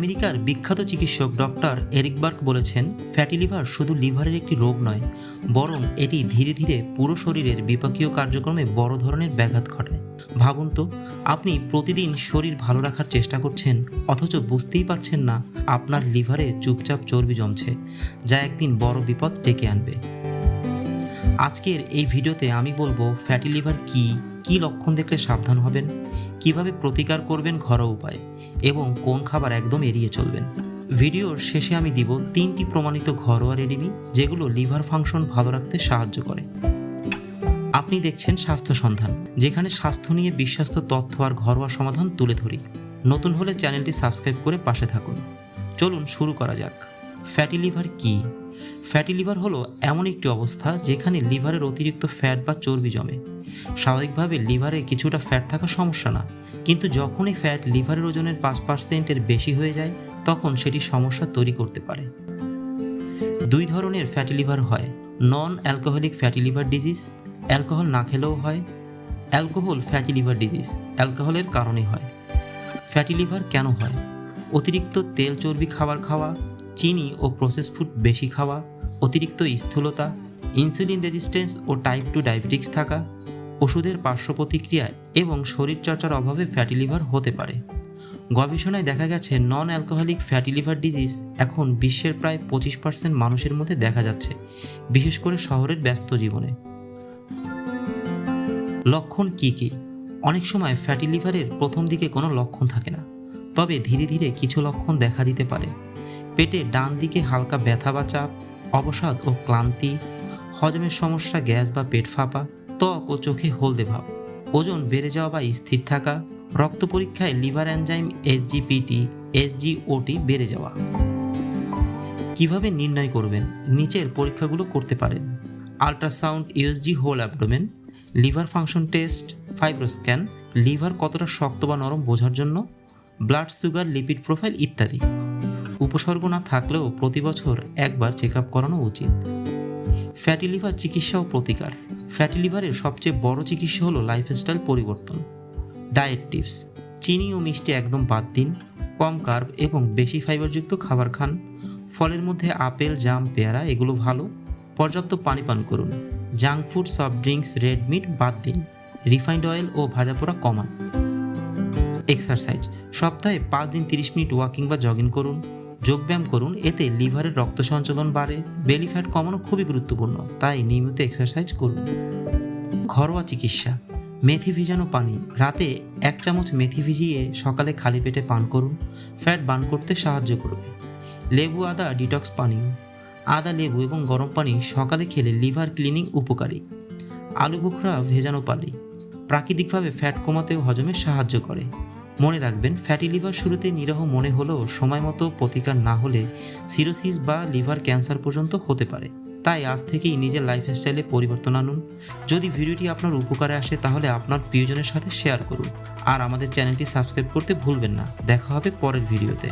আমেরিকার বিখ্যাত চিকিৎসক ডক্টর এরিক বার্ক বলেছেন, ফ্যাটি লিভার শুধু লিভারের একটি রোগ নয়, বরং এটি ধীরে ধীরে পুরো শরীরের বিপাকীয় কার্যক্রমে বড় ধরনের ব্যাঘাত ঘটায়। ভাবুন তো, আপনি প্রতিদিন শরীর ভালো রাখার চেষ্টা করছেন, অথচ বুঝতেই পারছেন না আপনার লিভারে চুপচাপ চর্বি জমছে, যা একদিন বড় বিপদ ডেকে আনবে। আজকের এই ভিডিওতে আমি বলব, ফ্যাটি লিভার কী? কী লক্ষণ দেখলে সাবধান হবেন? কীভাবে প্রতিকার করবেন ঘরোয়া উপায়? এবং কোন খাবার একদম এড়িয়ে চলবেন? ভিডিওর শেষে আমি দিব তিনটি প্রমাণিত ঘরোয়া রেডিমি, যেগুলো লিভার ফাংশন ভালো রাখতে সাহায্য করে। আপনি দেখছেন স্বাস্থ্য সন্ধান, যেখানে স্বাস্থ্য নিয়ে বিশ্বস্ত তথ্য আর ঘরোয়া সমাধান তুলে ধরি। নতুন হলে চ্যানেলটি সাবস্ক্রাইব করে পাশে থাকুন। চলুন শুরু করা যাক। ফ্যাটি লিভার কী? ফ্যাটি লিভার হলো এমন একটি অবস্থা যেখানে লিভারের অতিরিক্ত ফ্যাট বা চর্বি জমে। স্বাভাবিকভাবে লিভারে কিছুটা ফ্যাট থাকা সমস্যা না, কিন্তু যখনই ফ্যাট লিভারের ওজনের পাঁচ পার্সেন্টের বেশি হয়ে যায়, তখন সেটি সমস্যা তৈরি করতে পারে। দুই ধরনের ফ্যাটি লিভার হয় non alcoholic fatty liver disease alcohol না খেলেও হয় অ্যালকোহল ফ্যাটি লিভার ডিজিজ অ্যালকোহলের কারণে হয়। ফ্যাটি লিভার কেন হয়? অতিরিক্ত তেল চর্বি খাবার খাওয়া চিনি ও প্রসেস ফুড বেশি খাওয়া, অতিরিক্ত স্থূলতা ইনসুলিন রেজিস্ট্যান্স ও টাইপ টু ডায়াবেটিক্স থাকা, ওষুধের পার্শ্ব প্রতিক্রিয়া এবং শরীরচর্চার অভাবে ফ্যাটি লিভার হতে পারে। গবেষণায় দেখা গেছে non alcoholic fatty liver disease এখন বিশ্বের প্রায় পঁচিশ পার্সেন্ট মানুষের মধ্যে দেখা যাচ্ছে, বিশেষ করে শহরের ব্যস্ত জীবনে। লক্ষণ কী কী? অনেক সময় ফ্যাটি লিভারের প্রথম দিকে কোনো লক্ষণ থাকে না, তবে ধীরে ধীরে কিছু লক্ষণ দেখা দিতে পারে। পেটে ডান দিকে হালকা ব্যথা বা চাপ, অবসাদ ও ক্লান্তি, হজমের সমস্যা, গ্যাস বা পেট ফাঁপা, ত্বক ও চোখে হলদে ভাব, ওজন বেড়ে যাওয়া বা স্থির থাকা, রক্ত পরীক্ষায় লিভার এনজাইম এসজিপিটি এসজিওটি বেড়ে যাওয়া। কীভাবে নির্ণয় করবেন? নিচের পরীক্ষাগুলো করতে পারেন। Ultrasound USG whole abdomen, liver function test, fibroscan, liver কতটা শক্ত বা নরম বোঝার জন্য, ব্লাড সুগার, লিপিড প্রোফাইল ইত্যাদি। উপসর্গ না থাকলেও প্রতি বছর একবার চেক আপ করানো উচিত। ফ্যাটি লিভার চিকিৎসা ও প্রতিকার। ফ্যাটি লিভারের সবচেয়ে বড় চিকিৎসা হলো লাইফস্টাইল পরিবর্তন। Diet tips. চিনি ও মিষ্টি একদম বাদ দিন। কম কার্ব এবং বেশি ফাইবারযুক্ত খাবার খান। ফলের মধ্যে আপেল, জাম, পেয়ারা এগুলো ভালো। পর্যাপ্ত পানি পান করুন। Junk food, soft drinks, red meat বাদ দিন। রিফাইন্ড অয়েল ও ভাজা পোড়া কমান। এক্সারসাইজ। সপ্তাহে পাঁচ দিন তিরিশ মিনিট ওয়াকিং বা জগিং করুন। যোগব্যায়াম করুন, এতে লিভারের রক্ত সঞ্চালন বাড়ে। বেলি ফ্যাট কমানো খুবই গুরুত্বপূর্ণ, তাই নিয়মিত এক্সারসাইজ করুন। ঘরোয়া চিকিৎসা। মেথি ভিজানো পানি। রাতে এক চামচ মেথি ভিজিয়ে সকালে খালি পেটে পান করুন। ফ্যাট বার্ন করতে সাহায্য করবে। লেবু, আদা, ডিটক্স পানীয়। আদা, লেবু এবং গরম পানি সকালে খেলে লিভার ক্লিনিং উপকারী। আলু বোখরা, ভেজানো পানি প্রাকৃতিকভাবে ফ্যাট কমাতেও হজমে সাহায্য করে। মনে রাখবেন ফ্যাটি লিভার শুরুতে নিরহ মনে হলেও সময় মতো প্রতিকার না হলে সিরোসিস বা লিভার ক্যান্সার পর্যন্ত হতে পারে। তাই আজ থেকেই নিজের লাইফস্টাইলে পরিবর্তন আনুন। যদি ভিডিওটি আপনার উপকারে আসে, তাহলে আপনার প্রিয়জনের সাথে শেয়ার করুন। আর আমাদের চ্যানেলটি সাবস্ক্রাইব করতে ভুলবেন না। দেখা হবে পরের ভিডিওতে।